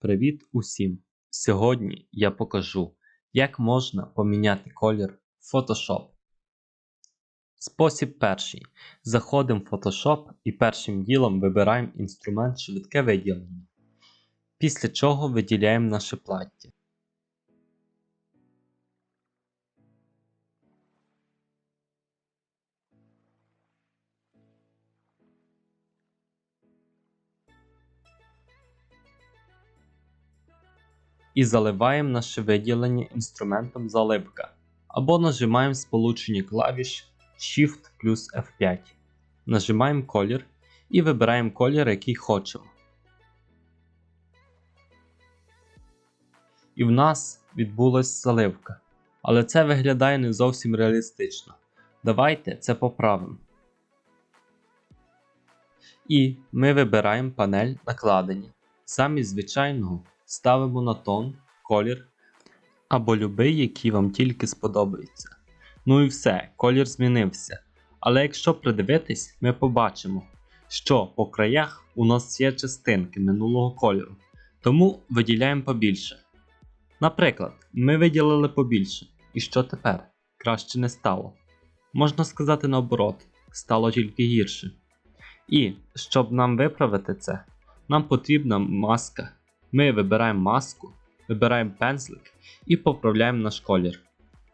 Привіт усім! Сьогодні я покажу, як можна поміняти колір в Photoshop. Спосіб перший. Заходимо в Photoshop і першим ділом вибираємо інструмент швидке виділення. Після чого виділяємо наше плаття. І заливаємо наше виділення інструментом заливка або нажимаємо сполучені клавіш Shift плюс F5. Нажимаємо колір і вибираємо колір, який хочемо. І в нас відбулася заливка. Але це виглядає не зовсім реалістично. Давайте це поправимо. І ми вибираємо панель накладення. Замість звичайного ставимо на тон, колір або любий, який вам тільки сподобається. Ну і все, колір змінився. Але якщо придивитись, ми побачимо, що по краях у нас є частинки минулого кольору, тому виділяємо побільше. Наприклад, ми виділили побільше, і що тепер? Краще не стало. Можна сказати наоборот, стало тільки гірше. І щоб нам виправити це, нам потрібна маска. Ми вибираємо маску, вибираємо пензлик і поправляємо наш колір.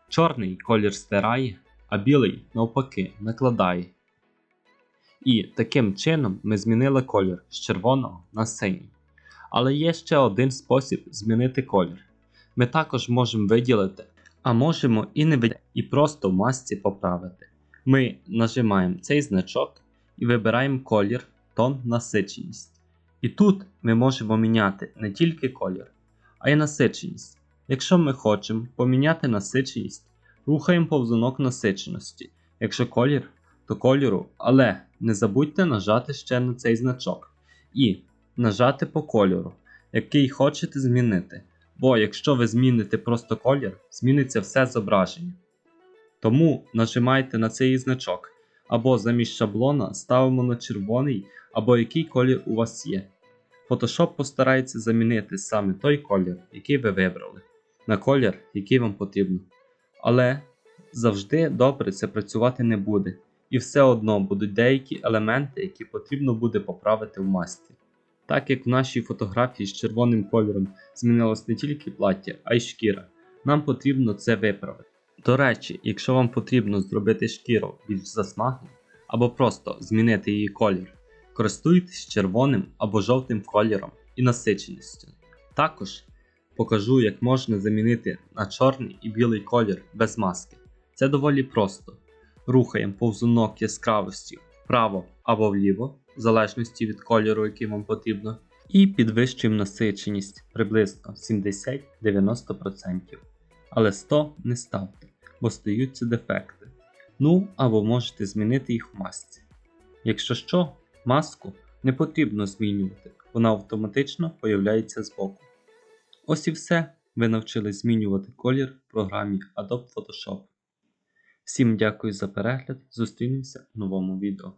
Чорний колір стирає, а білий, навпаки, накладає. І таким чином ми змінили колір з червоного на синій. Але є ще один спосіб змінити колір. Ми також можемо виділити, а можемо і не виділити, і просто в масці поправити. Ми нажимаємо цей значок і вибираємо колір, тон, насиченість. І тут ми можемо міняти не тільки колір, а й насиченість. Якщо ми хочемо поміняти насиченість, рухаємо повзунок насиченості. Якщо колір, то кольору, але не забудьте нажати ще на цей значок і нажати по кольору, який хочете змінити. Бо якщо ви зміните просто колір, зміниться все зображення. Тому нажимайте на цей значок, або замість шаблона ставимо на червоний, або який колір у вас є. Photoshop постарається замінити саме той колір, який ви вибрали, на колір, який вам потрібно. Але завжди добре це працювати не буде, і все одно будуть деякі елементи, які потрібно буде поправити в масці. Так як в нашій фотографії з червоним кольором змінилось не тільки плаття, а й шкіра, нам потрібно це виправити. До речі, якщо вам потрібно зробити шкіру більш засмаглою, або просто змінити її колір, Користуйтесь червоним або жовтим кольором і насиченістю. Також покажу, як можна замінити на чорний і білий колір без маски. Це доволі просто. Рухаємо повзунок яскравості вправо або вліво, в залежності від кольору, який вам потрібно, і підвищуємо насиченість приблизно 70-90%. Але 100 не ставте, бо стаються дефекти. Ну або можете змінити їх в масці. Якщо що, Маску не потрібно змінювати, вона автоматично появляється збоку. Ось і все. Ви навчились змінювати колір в програмі Adobe Photoshop. Всім дякую за перегляд, зустрінемося в новому відео.